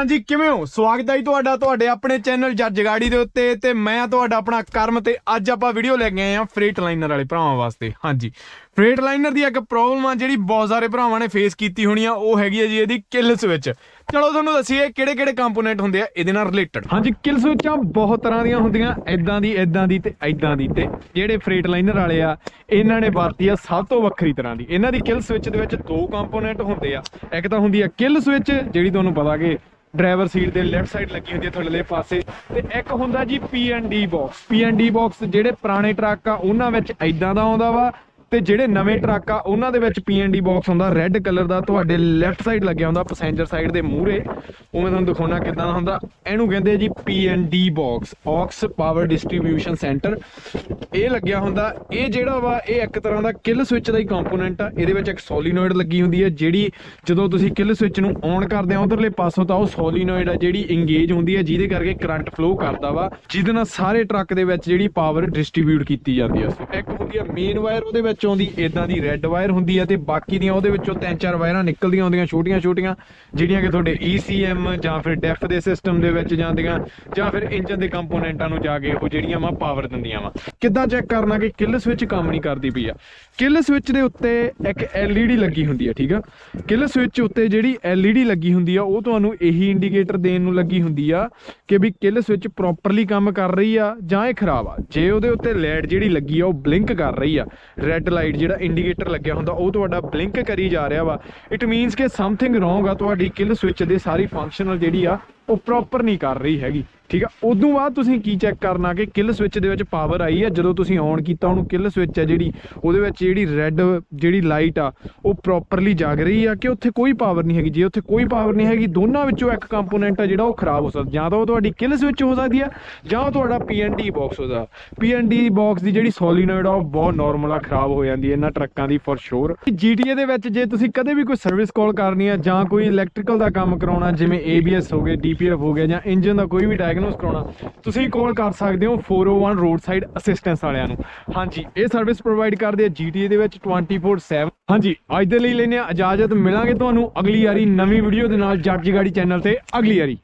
ਹਾਂਜੀ, ਕਿਵੇਂ ਹੋ? ਸਵਾਗਤ ਹੈ ਜੀ ਤੁਹਾਡਾ, ਤੁਹਾਡੇ ਆਪਣੇ ਚੈਨਲ ਜੱਜ ਗਾੜੀ ਦੇ ਉੱਤੇ ਤੇ ਮੈਂ ਤੁਹਾਡਾ ਆਪਣਾ ਕਰਮ ਤੇ ਅੱਜ ਆਪਾਂ ਵੀਡੀਓ ਲੈ ਕੇ ਆਏ ਆ ਫreight ਲਾਈਨਰ ਵਾਲੇ ਭਰਾਵਾਂ ਵਾਸਤੇ। ਹਾਂਜੀ ਫਰੇਟ ਲਾਈਨਰ ਦੀ ਇੱਕ ਪ੍ਰੋਬਲਮ ਆ ਜਿਹੜੀ ਬਹੁਤ ਸਾਰੇ ਭਰਾਵਾਂ ਨੇ ਫੇਸ ਕੀਤੀ ਹੋਣੀ ਆ, ਉਹ ਹੈਗੀ ਹੈ ਜੀ ਇਹਦੀ ਕਿਲ ਸਵਿਚ ਚਲੋ ਤੁਹਾਨੂੰ ਦੱਸੀਏ ਕਿਹੜੇ ਕਿਹੜੇ ਕੰਪੋਨੈਂਟ ਹੁੰਦੇ ਆ, ਇਹਦੇ ਨਾਲ ਰਿਲੇਟਡ ਹਾਂਜੀ ਕਿਲ ਸਵਿਚਾਂ ਬਹੁਤ ਤਰ੍ਹਾਂ ਦੀਆਂ ਹੁੰਦੀਆਂ ਐਦਾਂ ਦੀ ਐਦਾਂ ਦੀ ਤੇ ਐਦਾਂ ਦੀ ਤੇ ਜਿਹੜੇ ਫਰੇਟ ਲਾਈਨਰ ਵਾਲੇ ਆ, ਇਹਨਾਂ ਨੇ ਵਰਤੀ ਆ ਸਭ ਤੋਂ ਵੱਖਰੀ ਤਰ੍ਹਾਂ ਦੀ। ਇਹਨਾਂ ਦੀ ਕਿਲ ਸਵਿਚ ਦੇ ਵਿੱਚ ਦੋ ਕੰਪੋਨੈਂਟ ਹੁੰਦੇ ਆ। ਇੱਕ ਤਾਂ ਹੁੰਦੀ ਆ ਕਿਲ ਸਵਿਚ ਜਿਹੜੀ ਤੁਹਾਨੂੰ ਪਤਾ ਕਿ ਡਰਾਈਵਰ ਸੀਟ ਦੇ ਲੈਫਟ ਸਾਈਡ ਲੱਗੀ ਹੁੰਦੀ ਹੈ ਥੱਲੇਲੇ ਪਾਸੇ, ਤੇ ਇੱਕ ਹੁੰਦਾ ਜੀ ਡੀ ਬਾਕਸ ਡੀ ਬਾਕਸ ਜਿਹੜੇ ਪੁਰਾਣੇ ਟਰੱਕ ਆ, ਉਹਨਾਂ ਵਿੱਚ ਐਦਾਂ ਦਾ ਆਉਂਦਾ ਵਾ ਤੇ ਜਿਹੜੇ ਨਵੇਂ ਟਰੱਕ ਆ, ਉਹਨਾਂ ਦੇ ਵਿੱਚ ਡੀ ਬਾਕਸ ਹੁੰਦਾ ਰੈੱਡ ਕਲਰ ਦਾ, ਤੁਹਾਡੇ ਲੈਫਟ ਸਾਈਡ ਲੱਗਿਆ ਹੁੰਦਾ ਪੈਸੇਂਜਰ ਸਾਈਡ ਦੇ ਮੂਹਰੇ। ਉਹ ਮੈਂ ਤੁਹਾਨੂੰ ਦਿਖਾਉਣਾ ਕਿਦਾਂ ਦਾ ਹੁੰਦਾ। ਇਹਨੂੰ ਕਹਿੰਦੇ ਜੀ D box aux power distribution centre ਇਹ ਲੱਗਿਆ ਹੁੰਦਾ, ਇਹ ਜਿਹੜਾ ਵਾ, ਇਹ ਇੱਕ ਤਰ੍ਹਾਂ ਦਾ ਕਿਲ ਸਵਿਚ ਦਾ ਹੀ ਕੰਪੋਨੈਂਟ ਆ। ਇਹਦੇ ਵਿੱਚ ਇੱਕ ਸੋਲੀਨੋਇਡ ਲੱਗੀ ਹੁੰਦੀ ਹੈ ਜਿਹੜੀ ਜਦੋਂ ਤੁਸੀਂ ਕਿਲ ਸਵਿਚ ਨੂੰ ਔਨ ਕਰਦੇ ਆ, ਉਧਰਲੇ ਪਾਸੋਂ ਤਾਂ ਉਹ ਸੋਲੀਨੋਇਡ ਆ, ਜਿਹੜੀ ਇੰਗੇਜ ਹੁੰਦੀ ਹੈ ਜਿਹਦੇ ਕਰਕੇ ਕਰੰਟ ਫਲੋ ਕਰਦਾ ਵਾ। ਜਿਹਦੇ ਨਾਲ ਸਾਰੇ ਟਰੱਕ ਦੇ ਵਿੱਚ ਜਿਹੜੀ ਪਾਵਰ ਡਿਸਟ੍ਰੀਬਿਊਟ ਕੀਤੀ ਜਾਂਦੀ ਹੈ ਇੱਕ ਹੁੰਦੀ ਆ ਮੇਨ ਵਾਇਰ ਉਹਦੇ ਵਿੱਚ ਵਿੱਚੋਂ ਦੀ ਇਦਾਂ ਦੀ ਰੈੱਡ ਵਾਇਰ ਹੁੰਦੀ ਹੈ ਤੇ ਬਾਕੀ ਦੀਆਂ ਉਹਦੇ ਵਿੱਚੋਂ ਤਿੰਨ ਚਾਰ ਵਾਇਰਾਂ ਨਿਕਲਦੀਆਂ ਹੁੰਦੀਆਂ, ਛੋਟੀਆਂ ਛੋਟੀਆਂ, ਜਿਹੜੀਆਂ ਕਿ ਤੁਹਾਡੇ ECM ਜਾਂ ਫਿਰ ਡੈਫ ਦੇ ਸਿਸਟਮ ਦੇ ਵਿੱਚ ਜਾਂਦੀਆਂ, ਜਾਂ ਫਿਰ ਇੰਜਨ ਦੇ ਕੰਪੋਨੈਂਟਾਂ ਨੂੰ ਜਾ ਕੇ ਉਹ ਜਿਹੜੀਆਂ ਵਾ ਪਾਵਰ ਦਿੰਦੀਆਂ ਵਾ। ਕਿੱਦਾਂ ਚੈੱਕ ਕਰਨਾ ਕਿ ਕਿੱਲ ਸਵਿਚ ਕੰਮ ਨਹੀਂ ਕਰਦੀ ਪਈ ਆ? ਕਿੱਲ ਸਵਿਚ ਦੇ ਉੱਤੇ ਇੱਕ LED ਲੱਗੀ ਹੁੰਦੀ ਆ, ਠੀਕ ਆ? ਕਿੱਲ ਸਵਿਚ ਉੱਤੇ ਜਿਹੜੀ LED ਲੱਗੀ ਹੁੰਦੀ ਆ, ਉਹ ਤੁਹਾਨੂੰ ਇਹੀ ਇੰਡੀਕੇਟਰ ਦੇਣ ਨੂੰ ਲੱਗੀ ਹੁੰਦੀ ਆ ਕਿ ਵੀ ਕਿੱਲ ਸਵਿਚ ਪ੍ਰੋਪਰਲੀ ਕੰਮ ਕਰ ਰਹੀ ਆ ਜਾਂ ਇਹ ਖਰਾਬ ਆ। ਜੇ ਉਹਦੇ ਉੱਤੇ ਲਾਈਟ ਜਿਹੜੀ ਲੱਗੀ ਆ, ਉਹ ਬਲਿੰਕ ਕਰ ਰਹੀ ਆ। ਰੈੱਡ ਲਾਈਟ ਜਿਹੜਾ ਇੰਡੀਕੇਟਰ ਲੱਗਿਆ ਹੁੰਦਾ, ਉਹ ਤੁਹਾਡਾ ਬਲਿੰਕ ਕਰੀ ਜਾ ਰਿਹਾ ਵਾ। ਇਟ ਮੀਨਸ ਕਿ ਸਮਥਿੰਗ ਰੋਂਗ ਆ, ਤੁਹਾਡੀ ਕਿਲ ਸਵਿਚ ਦੇ ਸਾਰੀ ਫੰਕਸ਼ਨਲ ਜਿਹੜੀ ਆ, ਉਹ ਪ੍ਰੋਪਰ ਨਹੀਂ ਕਰ ਰਹੀ ਹੈਗੀ। ਠੀਕ ਆ? ਉਦੋਂ ਬਾਅਦ ਤੁਸੀਂ ਕੀ ਚੈੱਕ ਕਰਨਾ ਕਿ ਕਿਲ ਸਵਿਚ ਦੇ ਵਿੱਚ ਪਾਵਰ ਆਈ ਆ? ਜਦੋਂ ਤੁਸੀਂ ਔਨ ਕੀਤਾ, ਉਹਨੂੰ ਕਿਲ ਸਵਿਚ ਆ ਜਿਹੜੀ, ਉਹਦੇ ਵਿੱਚ ਜਿਹੜੀ ਰੈੱਡ ਜਿਹੜੀ ਲਾਈਟ ਆ, ਉਹ ਪ੍ਰੋਪਰਲੀ ਜਾਗ ਰਹੀ ਆ ਕਿ ਉੱਥੇ ਕੋਈ ਪਾਵਰ ਨਹੀਂ ਹੈਗੀ? ਜੇ ਉੱਥੇ ਕੋਈ ਪਾਵਰ ਨਹੀਂ ਹੈਗੀ, ਦੋਨਾਂ ਵਿੱਚੋਂ ਇੱਕ ਕੰਪੋਨੈਂਟ ਆ ਜਿਹੜਾ ਉਹ ਖਰਾਬ ਹੋ ਸਕਦਾ। ਜਾਂ ਤਾਂ ਉਹ ਤੁਹਾਡੀ ਕਿਲ ਸਵਿਚ ਹੋ ਸਕਦੀ ਆ, ਜਾਂ ਉਹ ਤੁਹਾਡਾ ਡੀ ਬਾਕਸ ਹੋਦਾ ਡੀ ਬਾਕਸ ਦੀ ਜਿਹੜੀ ਸੋਲੀਨੋਇਡ ਆ, ਉਹ ਬਹੁਤ ਨਾਰਮਲ ਆ, ਖਰਾਬ ਹੋ ਜਾਂਦੀ ਹੈ ਇਹਨਾਂ ਟਰੱਕਾਂ ਦੀ ਫॉर ਸ਼ੋਰ GTA ਦੇ ਵਿੱਚ ਜੇ ਤੁਸੀਂ ਕਦੇ ਵੀ ਕੋਈ ਸਰਵਿਸ ਕਾਲ ਕਰਨੀ ਆ ਜਾਂ ਕੋਈ ਇਲੈਕਟ੍ਰੀਕਲ ਦਾ ਕੰਮ ਕਰਾਉਣਾ, ਜਿਵੇਂ ABS ਹੋ ਗਏ DPF ਹੋ ਗਿਆ ਜਾਂ ਇੰਜਨ ਦਾ ਕੋਈ ਵੀ ਡਾਇਗਨੋਸ ਕਰਾਉਣਾ। ਤੁਸੀਂ ਕਾਲ ਕਰ ਸਕਦੇ ਹੋ 401 ਰੋਡ ਸਾਈਡ ਅਸਿਸਟੈਂਸ ਵਾਲਿਆਂ ਨੂੰ। ਹਾਂਜੀ, ਇਹ ਸਰਵਿਸ ਪ੍ਰੋਵਾਈਡ ਕਰਦੇ ਆ GTA ਦੇ ਵਿੱਚ 24/7 ਹਾਂਜੀ, ਅੱਜ ਦੇ ਲਈ ਲੈਨੇ ਆ ਇਜਾਜ਼ਤ। ਮਿਲਾਂਗੇ ਤੁਹਾਨੂੰ ਅਗਲੀ ਵਾਰੀ ਨਵੀਂ ਵੀਡੀਓ ਦੇ ਨਾਲ ਜੱਟ ਜਗਾੜੀ ਚੈਨਲ ਤੇ ਅਗਲੀ ਵਾਰੀ।